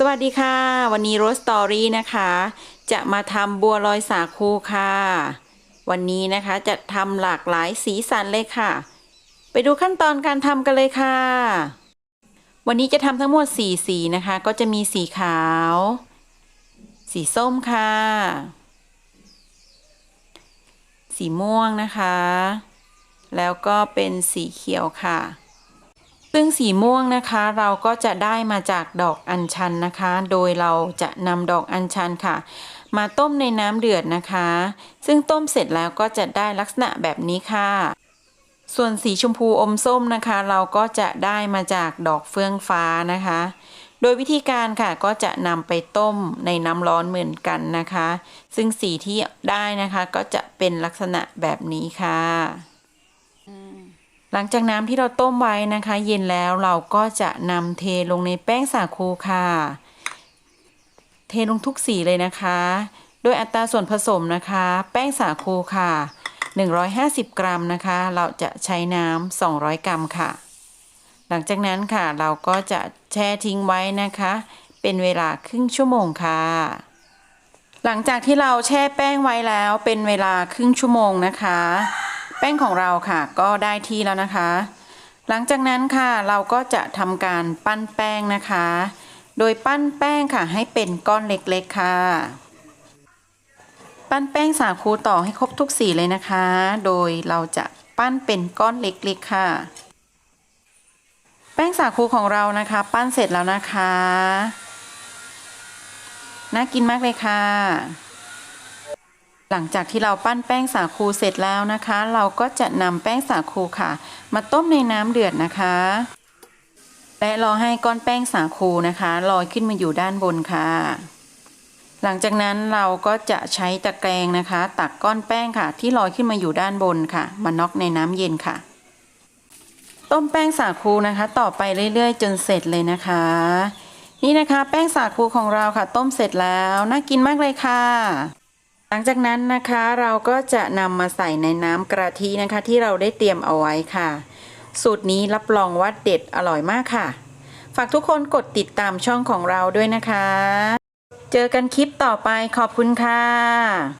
สวัสดีค่ะ วันนี้โรสตอรี่นะคะ จะมาทำบัวลอยสาคูค่ะ วันนี้นะคะจะทำหลากหลายสีสันเลยค่ะ ไปดูขั้นตอนการทำกันเลยค่ะ วันนี้จะทำทั้งหมด4สีนะคะ ก็จะมีสีขาว สีส้มค่ะ สีม่วงนะคะ แล้วก็เป็นสีเขียวค่ะ ซึ่งสีม่วงนะคะเราก็จะได้มาจากดอกอัญชันนะคะ โดยเราจะนำดอกอัญชันค่ะ มาต้มในน้ำเดือดนะคะ ซึ่งต้มเสร็จแล้วก็จะได้ลักษณะแบบนี้ค่ะ ส่วนสีชมพูอมส้มนะคะ เราก็จะได้มาจากดอกเฟื่องฟ้านะคะ โดยวิธีการค่ะก็จะนำไปต้มในน้ำร้อนเหมือนกันนะคะ ซึ่งสีที่ได้นะคะก็จะเป็นลักษณะแบบนี้ค่ะ หลังจากน้ำที่เราต้มไว้นะคะ เย็นแล้วเราก็จะนำเทลงในแป้งสาคูค่ะ เทลงทุกสีเลยนะคะ โดยอัตราส่วนผสมนะคะ แป้งสาคูค่ะ 150 กรัมนะคะ เราจะใช้น้ำ200 กรัมค่ะ หลังจากนั้นค่ะเราก็จะแช่ทิ้งไว้นะคะ เป็นเวลาครึ่งชั่วโมงค่ะหลังจากที่เราแช่แป้งไว้แล้วเป็นเวลาครึ่งชั่วโมงนะคะ ป้งของเราค่ะก็ได้ที่แล้วนะคะ หลังจากนั้นค่ะเราก็จะทำการปั้นแป้งนะคะ โดยปั้นแป้งค่ะให้เป็นก้อนเล็กๆค่ะ ปั้นแป้งสาคูต่อให้ครบทุกสีเลยนะคะ โดยเราจะปั้นเป็นก้อนเล็กๆค่ะ แป้งสาคูของเรานะคะ ปั้นเสร็จแล้วนะคะ น่ากินมากเลยค่ะ หลังจากที่เราปั้นแป้งสาคูเสร็จแล้วนะคะ เราก็จะนำแป้งสาคูค่ะ มาต้มในน้ำเดือดนะคะ และรอให้ก้อนแป้งสาคูนะคะลอยขึ้นมาอยู่ด้านบนค่ะ หลังจากนั้นเราก็จะใช้ตะแกรงนะคะ ตักก้อนแป้งค่ะ ที่ลอยขึ้นมาอยู่ด้านบนค่ะ มาน็อกในน้ำเย็นค่ะ ต้มแป้งสาคูนะคะ ต่อไปเรื่อยๆ จนเสร็จเลยนะคะ นี่นะคะ แป้งสาคูของเราค่ะ ต้มเสร็จแล้วน่ากินมากเลยค่ะ หลังจากนั้นนะคะเราก็จะนำมาใส่ในน้ำกะทินะคะ ที่เราได้เตรียมเอาไว้ค่ะ สูตรนี้รับรองว่าเด็ดอร่อยมากค่ะ ฝากทุกคนกดติดตามช่องของเราด้วยนะคะ เจอกันคลิปต่อไปขอบคุณค่ะ